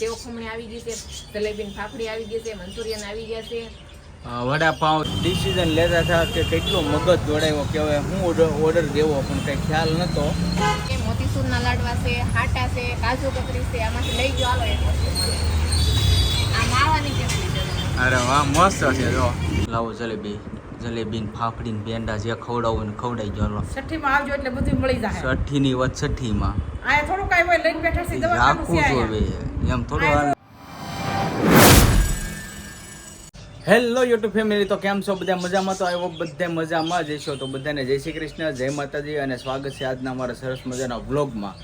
સેવ ખમણી આવી ગઈ છે જલેબી ફાફડી આવી ગઈ છે મંચુરિયન આવી ગયા છે. વડાપાઉં ડિસિઝન લેતા હતા કે કેટલો મગજ દોડાયો કે હવે હું ઓર્ડર દેવો પણ કંઈ ખ્યાલ નહોતો કે મોતીસૂરના લાડવા છે હાટા છે કાજુ કતરી છે આમાંથી લઈ ગયો આલો એક આ માવાની કેટલી અરે વાહ મસ્ત છે જો. લાવો જલેબી જલેબી ને ફાફડી ને પેંડા જે ખવડાવું ને ખવડાઈ ગયો લો છઠ્ઠીમાં આવજો એટલે બધું મળી જાય છઠ્ઠીની વચ છઠ્ઠીમાં. આ થોડું કાંઈ હોય લઈને બેઠા છે દવાખાનું રાખવું અહીંયા. એમ થોડું હાલ. હેલો યુટ્યુબ ફેમિલી તો કેમ છો? બધા મજામાં? તો આવ્યો બધા મજામાં જઈશો તો બધાને જય શ્રી કૃષ્ણ, જય માતાજી અને સ્વાગત છે આજના અમારા સરસ મજાના વ્લોગમાં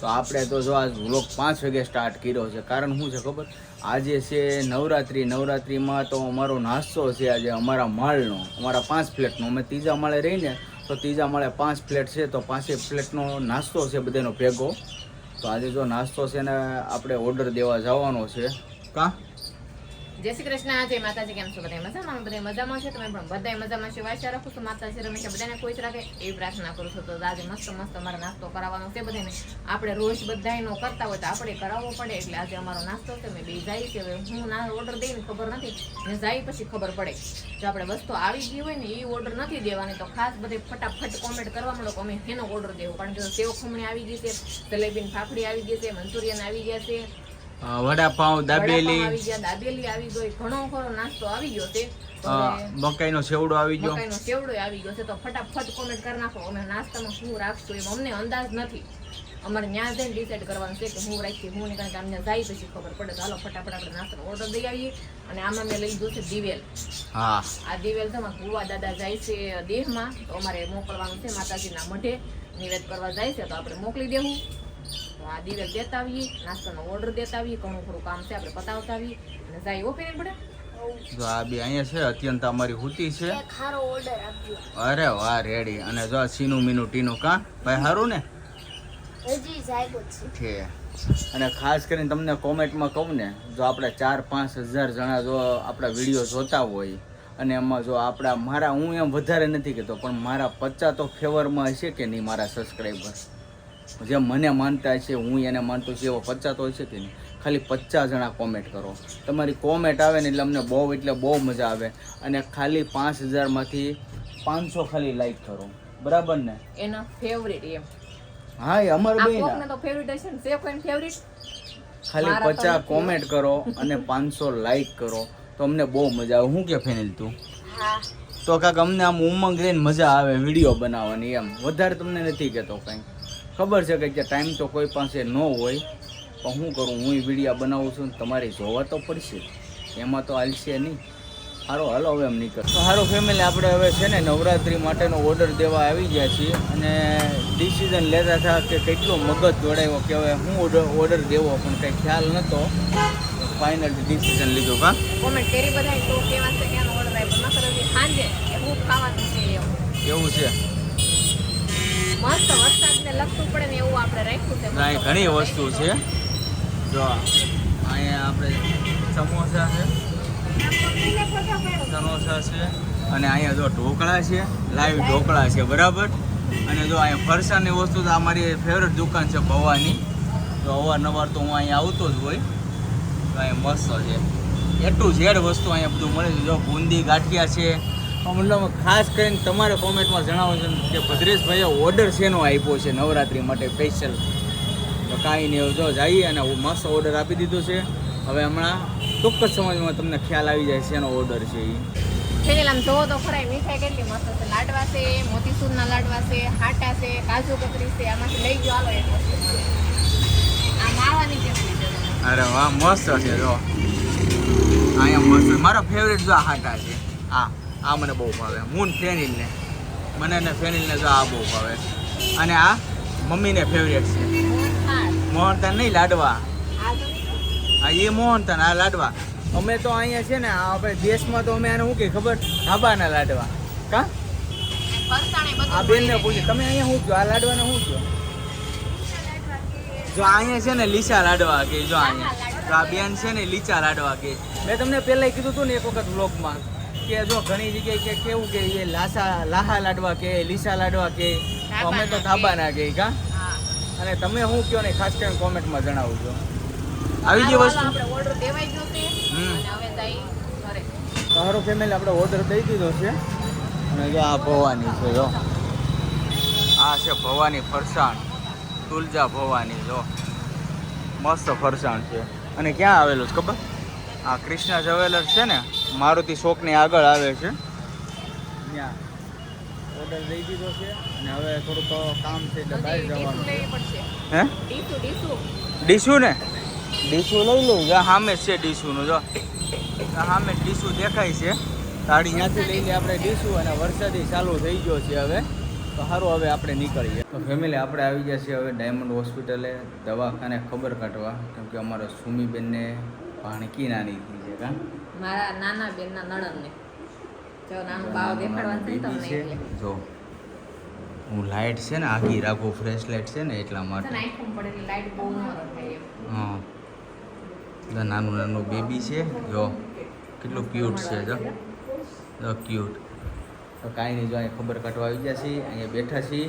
તો આપણે તો જો આજ વ્લોગ પાંચ વાગે સ્ટાર્ટ કર્યો છે. કારણ શું છે ખબર? આજે છે નવરાત્રિ. નવરાત્રિમાં તો અમારો નાસ્તો છે આજે અમારા માળનો, અમારા પાંચ ફ્લેટનો અમે ત્રીજા માળે રહીને તો ત્રીજા માળે પાંચ ફ્લેટ છે. તો પાંચે ફ્લેટનો નાસ્તો છે બધાનો ભેગો. તો આજે જો નાસ્તો છે ને આપણે ઓર્ડર દેવા જવાનો છે. કા? જય શ્રી કૃષ્ણ, જય માતાજી, કેમ છો બધા? મજામાં? બધા મજામાં છે તમે પણ બધા મજામાં છે વાંચ્યા રાખું છું માતાજી રમેશ બધાને કોઈ રાખે એવી પ્રાર્થના કરું છું. તો આજે મસ્ત મસ્ત અમારો નાસ્તો કરાવવાનો છે બધાને આપણે રોજ બધાયનો કરતા હોય તો આપણે કરાવવો પડે. એટલે આજે અમારો નાસ્તો છે. મેં બે જાય છે. હવે હું ના ઓર્ડર દઈને ખબર નથી. ને જાય પછી ખબર પડે. જો આપણે વસ્તુ આવી ગઈ હોય ને એ ઓર્ડર નથી દેવાની. તો ખાસ બધે ફટાફટ કોમેન્ટ કરવા મળો અમે એનો ઓર્ડર દેવો. કારણ કે સેવ ખમણી આવી ગઈ છે, જલેબીન ફાફડી આવી ગઈ છે, મંચુરિયન આવી ગયા છે વડાપાઉં દાબેલી. દાબેલી આવી ગઈ. ઘણો ખરો નાસ્તો આવી ગયો છે. મકાઈનો સેવડો આવી ગયો. મકાઈનો સેવડો આવી ગયો છે. તો ફટાફટ કોમેન્ટ કરી નાખો અમે નાસ્તામાં શું રાખશું એમ અમને અંદાજ નથી. અમારે ત્યાં જઈને ડિસાઈડ કરવાનું છે કે હું રાખી હું ને કારણ કે અમને જાય પછી ખબર પડે. તો હાલો ફટાફટ આપણે નાસ્તાનો ઓર્ડર દઈ આવીએ. અને આમાં મેં લઈ લીધું છે દિવેલ. હા. આ દિવેલ તો ભુવા દાદા જાય છે દેહમાં. તો અમારે મોકલવાનું છે માતાજીના મઢે. નિવેદ કરવા જાય છે તો આપણે મોકલી દેવું. આ દિવેલ દેતા આવીએ નાસ્તાનો ઓર્ડર દેતા આવીએ ઘણું ખરું કામ છે આપણે પતાવતા આવીએ અને જાય ઓપીને પડે. જો આ બી અહીંયા છે અત્યંત અમારી હુતી છે. અરે વાહ રેડી અને જો આ મીનુ મીનું ટીનું કા? ભાઈ સારું ને? છે. અને ખાસ કરીને તમને કોમેન્ટમાં કહું ને જો આપણે ચાર પાંચ હજાર જણા જો આપણા વીડિયો જોતા હોય અને એમાં જો આપણા મારા હું એમ વધારે નથી કહેતો પણ મારા પચાસ તો ફેવરમાં હશે કે નહીં મારા સબસ્ક્રાઈબર જે મને માનતા છે હું એને માનતો છું એવો પચાસ તો છે કે નહીં? ખાલી પચાસ જણા કોમેન્ટ કરો. તમારી કોમેન્ટ આવે ને એટલે અમને બહુ એટલે બહુ મજા આવે. અને ખાલી પાંચ હજારમાંથી પાંચસો ખાલી લાઈક કરો. બરાબર ને? એના ફેવરેટ એમ. હા એ અમર બેન તો ફેવરેટ હશે ને? છે કોઈ ફેવરેટ ખાલી પચાસ કોમેન્ટ કરો અને પાંચસો લાઈક કરો. તો અમને બહુ મજા આવે. હું કે ફેનિલ તું? હા. તો કાંક અમને આમ ઉમંગ રહીને મજા આવે વીડિયો બનાવવાની એમ. વધારે તમને નથી કહેતો કંઈ. ખબર છે કે ટાઈમ તો કોઈ પાસે ન હોય પણ હું કરું? હું વિડીયા બનાવું છું તમારે જોવા તો પડશે. એમાં તો હાલશે નહીં. સારો હાલો હવે એમ નીકળ. તો સારો ફેમિલી આપણે હવે છે ને નવરાત્રિ માટેનો ઓર્ડર દેવા આવી ગયા છીએ અને ડિસિઝન લેતા હતા કે કેટલો મગજ જોડાયો કે હવે હું ઓર્ડર ઓર્ડર દેવો પણ કંઈ ખ્યાલ નહોતો. ફાઇનલ ડિસિઝન લીધો કા કોમેન્ટ કરી બધા તો કેવા છે કે ઓર્ડર નકર હજી સાંજે હું ખાવાનું છે એવું છે. મસ્ત વરસાદને લગતું પડે ને એવું આપણે રાખ્યું છે. ના ઘણી વસ્તુ છે. જો, અહીંયા આપણે સમોસા છે. સમોસા છે. અને અહીંયા જો ઢોકળા છે. લાઈવ ઢોકળા છે, બરાબર? અને જો અહીંયા ફરસાણની વસ્તુ તો આ મારી ફેવરેટ દુકાન છે ભવાની. તો અવારનવાર તો હું અહીંયા આવતો જ હોય. તો અહીંયા મસ્ત છે. એટલું ઝેડ વસ્તુ અહીંયા બધું મળે છે. જો બુંદી, ગાંઠિયા છે. મતલબ ખાસ કરીને તમારે કોમેન્ટમાં જણાવો છે કે ભદ્રેશભાઈએ ઓર્ડર શેનો આપ્યો છે નવરાત્રિ માટે સ્પેશિયલ તો કાંઈ નહીં જો જઈએ અને મસ્ત ઓર્ડર આપી દીધો છે. હવે હમણાં ચોક્કસ સમયમાં તમને ખ્યાલ આવી જાય શેનો ઓર્ડર છે એ આમ જોવો તો ખરા મીઠાઈ કેટલી મસ્ત છે. લાડવા છે મોતીસૂરના લાડવા છે હાટા છે કાજુ કતરી છે આમાંથી લઈ ગયો આવો એક વસ્તુ. આ માવાની કેટલી છે અરે વાહ મસ્ત છે જો. અહીંયા મસ્ત મારો ફેવરેટ જો આ હાટા છે. આ. આ મને બહુ ભાવે. મૂન ફેનિલને. મને ને ફેનિલને જો આ બહુ ભાવે. અને આ મમ્મીને ફેવરેટ છે. મોહનતન નહીં લાડવા? હા, એ મોહનતાન આ લાડવા. અમે તો અહીંયા છે ને આપણે દેશમાં તો અમે આને શું કે ખબર? ધાબાના લાડવા. કા? આ બેનને પૂછ્યું. તમે અહીંયા શું કહો? આ લાડવાને શું કહો? જો અહીંયા છે ને લીસા લાડવા કે, જો અહીંયા. તો આ બેન છે ને, લીચા લાડવા કે. મેં તમને પહેલાં કીધું હતું ને એક વખત વ્લોગમાં કે જો ઘણી જગ્યાએ કે કેવું કે એ લાસા લાહા લાડવા કે લીસા લાડવા કે અમે તો ધાબાના કે. કા? અને તમે શું કહો ને ખાસ કરીને કોમેન્ટમાં જણાવજો. આવી ગઈ વસ્તુ? આપણે ઓર્ડર દેવાઈ ગયો છે. હમ. અને હવે જઈ ઘરે. તારો ફેમિલી આપણે ઓર્ડર દઈ દીધો છે. અને જો આ ભવાની છે જો. આ છે ભવાની ફરસાણ. તુલજા ભવાની જો. મસ્ત ફરસાણ છે. અને ક્યાં આવેલું છે ખબર? આ કૃષ્ણા જ્વેલર્સ છે ને મારુતિ શોકની આગળ આવે છે. ત્યાં ઓર્ડર દઈ દીધો છે અને હવે થોડુંક કામ છે એટલે બહાર જવાનું છે. લેવી પડશે. હે? ડીશું ડીશું ડીસુ ને? ડીસુ લઈ લઉં. જો સામે જ છે ડીસુનું જો. આ સામે ડીસુ દેખાય છે. તાળી ત્યાંથી લઈને આપણે ડીસુ અને વરસાદી ચાલુ થઈ ગયો છે હવે. તો સારું હવે આપણે નીકળીએ. તો ફેમિલી આપણે આવી ગયા છીએ હવે ડાયમંડ હોસ્પિટલે દવાખાને ખબર કાઢવા. કેમ કે અમારા સુમીબેનને ભાણકી નાની થઈ છે કા? મારા નાના બેનના નણંદને. જો નાનું બાવ દેખાડવાનું છે તમને જો. હું લાઇટ છે ને આખી રાખું ફ્રેશ લાઇટ છે ને એટલા માટે. ને આંખમાં પડેલી લાઈટ બહુ ન રખાય હા. નાનું નાનું બેબી છે. જો. કેટલું ક્યુટ છે જો. જો ક્યુટ તો કાંઈ નહીં જો અહીંયા ખબર કાઢવા આવી ગયા છીએ. અહીંયા બેઠા છીએ.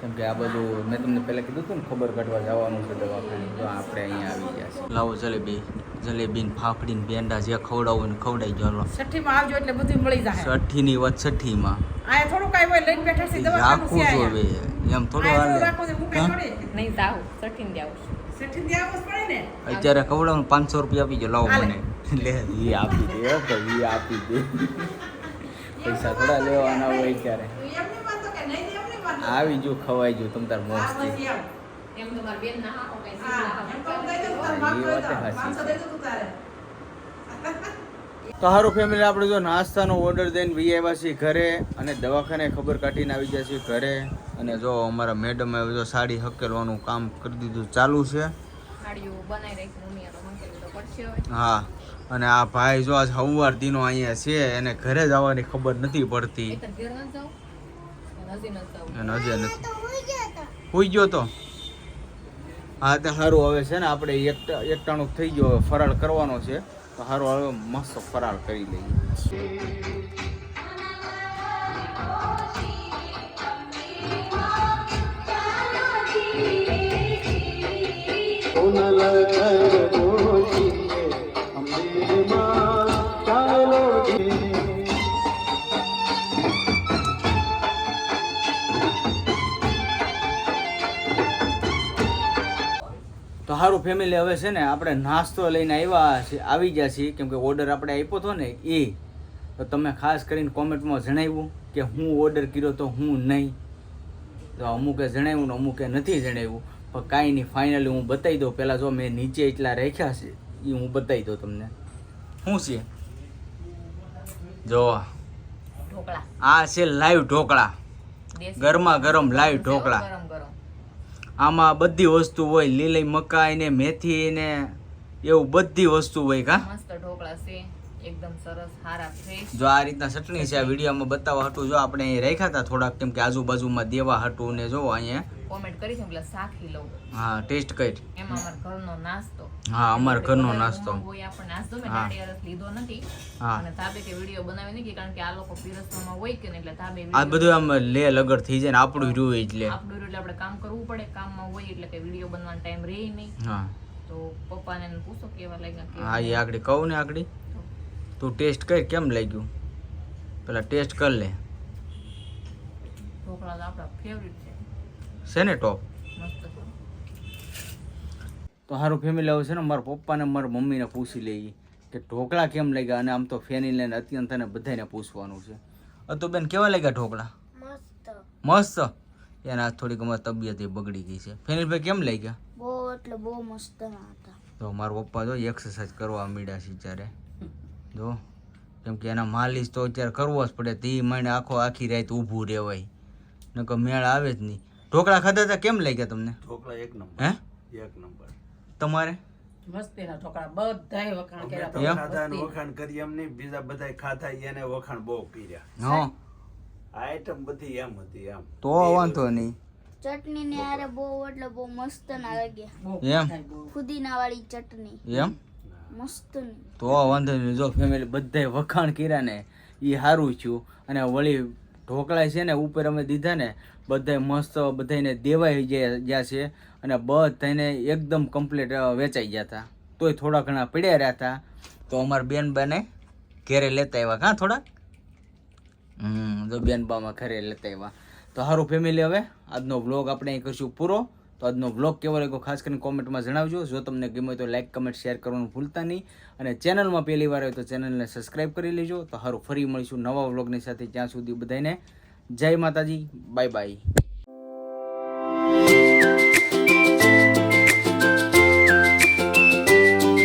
કેમ કે આ બધું મેં તમને પહેલાં કીધું હતું ને ખબર કાઢવા જવાનું છે દવાખાને. જો આપણે અહીંયા આવી ગયા છીએ. લાવો જલેબી જલેબી ને ફાફડી ને ભેંડા જે ખવડાવું ને ખવડાવી ગયો છઠ્ઠીમાં આવજો એટલે બધું મળી જાય છઠ્ઠીની વચ્ચે છઠ્ઠીમાં. આયા થોડું કાંઈ હોય લઈને બેઠા છે દવા રાખું છું હવે એમ થોડું હાલે. છે. નહીં જાવું સઠીને જાવું અત્યારે ખવડાવું પાંચસો રૂપિયા આપી ગયો લાવો. મને. લે ઈ આપી દે એ આપી દે. પૈસા થોડા લેવાના હોય ત્યારે આવી જો ખવાઈ જો તમ તાર આવ. એમ. તો મારી બેન ના હાકો કઈ તો. સારું ફેમિલી આપણે જો નાસ્તાનો ઓર્ડર દઈને વી આવ્યા છીએ ઘરે અને દવાખાને ખબર કાઢીને આવી ગયા છીએ ઘરે. અને જો અમારા મેડમે જો સાડી હકેલવાનું કામ કરી દીધું ચાલુ છે. હા અને આ ભાઈ જો આજ સવાર દીનો અહીંયા છે એને ઘરે જવાની ખબર નથી પડતી. એક જ ઘેર ન જાઉં હજી ન જાઉં અને હજી નથી. હોઈ ગયો તો. હા તે સારું હવે છે ને આપણે એક એકટાણું થઈ ગયો હવે ફરાળ કરવાનો છે. તો સારું હવે મસ્ત ફરાળ કરી લઈએ. તો સારું ફેમિલી હવે છે ને આપણે નાસ્તો લઈને આવ્યા છે આવી ગયા છીએ. કેમ કે ઓર્ડર આપણે આપ્યો હતો ને એ. તો તમે ખાસ કરીને કોમેન્ટમાં જણાવ્યું કે હું ઓર્ડર કર્યો તો હું નહીં. તો અમુકે જણાવ્યું ને અમુકે નથી જણાવ્યું. પણ કાંઈ નહીં ફાઇનલી હું બતાવી દઉં. પહેલાં જો મેં નીચે એટલા રાખ્યા છે એ હું બતાવી દઉં તમને. શું છે જો આ છે લાઈવ ઢોકળા. ગરમા ગરમ લાઈવ ઢોકળા. આમાં બધી વસ્તુ હોય, લીલી મકાઈ ને મેથી ને એવું બધી વસ્તુ હોય કા? મસ્ત ઢોકળા છે. એકદમ સરસ સારા ફ્રેશ જો આ રીતના ચટણી છે આ વિડીયોમાં બતાવવા હતું જો આપણે અહીં રાખ્યા હતા થોડાક કેમ કે આજુબાજુમાં દેવા હતું ને જો અહીંયા. કોમેન્ટ કરી છે એટલે સાખી લઉં. હા ટેસ્ટ કરી. એમાં અમાર ઘરનો નાસ્તો. હા અમાર ઘરનો નાસ્તો. હોય આપણે નાસ્તો મે. દાંડિયા લીધો નથી. હા. અને તાબે કે વીડિયો બનાવી નથી કારણ કે આ લોકો પીરસવામાં હોય કે ને એટલે તાબે આ બધું આમ લે લગડ થઈ જાય ને આપણું રૂ એટલે. આપણું એટલે આપણે કામ કરવું પડે કામમાં હોય એટલે કે વીડિયો બનવાનો ટાઈમ રહે નહીં. હા. તો પપ્પાને પૂછો કેવા લાગ્યા હા એ આગળ કહું ને આગળ. તું ટેસ્ટ કર કેમ લાગ્યું? પેલા ટેસ્ટ કર લે. ઢોકળા તો આપણા ફેવરિટ છે. છે ને ટોપ તો સારું ફેમિલી આવું છે ને મારા પપ્પાને મારા મમ્મીને પૂછી લઈએ કે ઢોકળા કેમ લાગ્યા અને આમ તો ફેની લઈને અત્યંત અને બધાને પૂછવાનું છે. અતો બેન કેવા લાગ્યા ઢોકળા? મસ્ત. મસ્ત? એના થોડીક અમારી તબિયત એ બગડી ગઈ છે. ફેનિલભાઈ કેમ લાગ્યા? બહુ એટલે બહુ મસ્ત હતા. તો મારા પપ્પા જો એક્સરસાઇઝ કરવા મીડ્યા છે ત્યારે જો કેમ કે એના માલિશ તો અત્યારે કરવો જ પડે. તે મહિને આખો આખી રાત ઊભું રહેવાય. નકર મેળ આવે જ નહીં. ઢોકળા ખાધા હતા કેમ લાગ્યા તમને? ઢોકળા એક નંબર. હે? એક નંબર. તમારે? મસ્તીના ઢોકળા બધાય વખાણ કર્યા એમ? ખાધા વખાણ કરી એમ નહીં બીજા બધા ખાધા એને વખાણ બહુ કર્યા. હા. આઈટમ બધી એમ હતી એમ. તો વાંધો નહીં. ચટણી ને આરે બહુ એટલે બહુ મસ્ત ના લાગ્યા. બહુ એમ? ફુદીના વાળી ચટણી. એમ? મસ્ત તો વાંધો નહીં. જો ફેમિલી બધાય વખાણ કર્યા ને એ સારું થયું. અને વળી ઢોકળા છે ને, ઉપર અમે દીધા ને, બધાય મસ્ત બધાને દેવાઈ ગયા છે. અને બધાને એકદમ કમ્પ્લીટ વેચાઈ ગયા હતા. તોય થોડા ઘણા પડ્યા રહ્યા હતા. તો અમારા બેન બાને ઘેરે લેતા આવ્યા કાં થોડા હમ, જો બેન બામાં ઘરે લેતા આવ્યા. તો સારું ફેમિલી હવે, આજનો વ્લોગ આપણે અહીં કરશું પૂરો. તો આજનો વ્લોગ કેવો લાગ્યો ખાસ કરીને કોમેન્ટમાં જણાવજો. જો તમને ગમે તો લાઈક કમેન્ટ શેર કરવાનું ભૂલતા નહીં. અને ચેનલમાં પહેલી વાર હોય તો ચેનલને સબસ્ક્રાઈબ કરી લેજો. તો સારું ફરી મળીશું નવા વ્લોગની સાથે. ત્યાં સુધી બધાને જય માતાજી. Bye bye